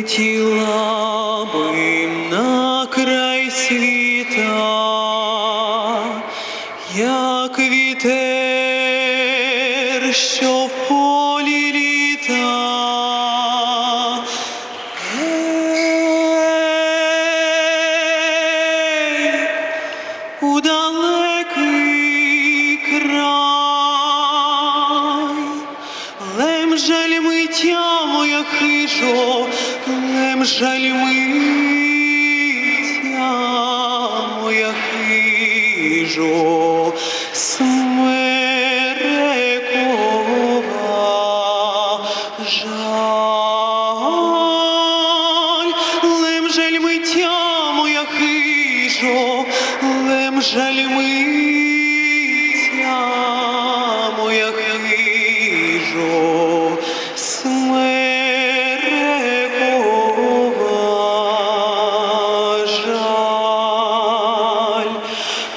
летіла би на край світа, як вітер, що хижо, лем жаль миття моя хижо, смерекова жаль, лем жаль миття моя хижо, лем жаль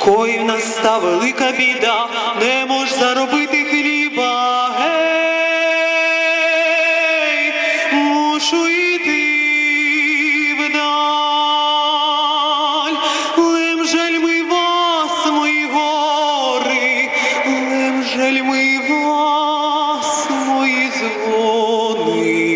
Кой в нас та велика біда, не мож заробити хліба. Гей, мушу йти вдаль. Лем жаль ми вас, мої гори, лем жаль ми вас, мої дзвони,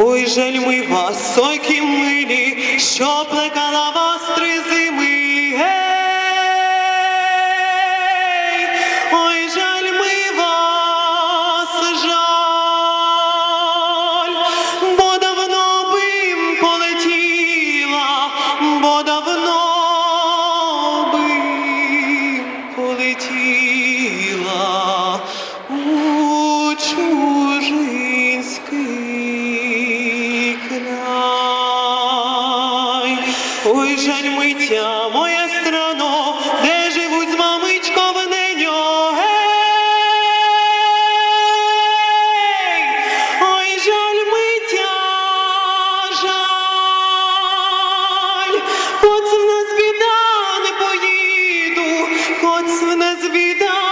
Ой, жаль ми вас, сойки милі, що плекала вас три зими. Гей, ой, жаль ми вас, жаль, бо давно бим полетіла, бо давно бим полетіла жаль миття, моя страно, де живуть з мамичко в неньо. Ой, жаль миття, жаль, хоч в нас біда не поїду, хоч в нас біда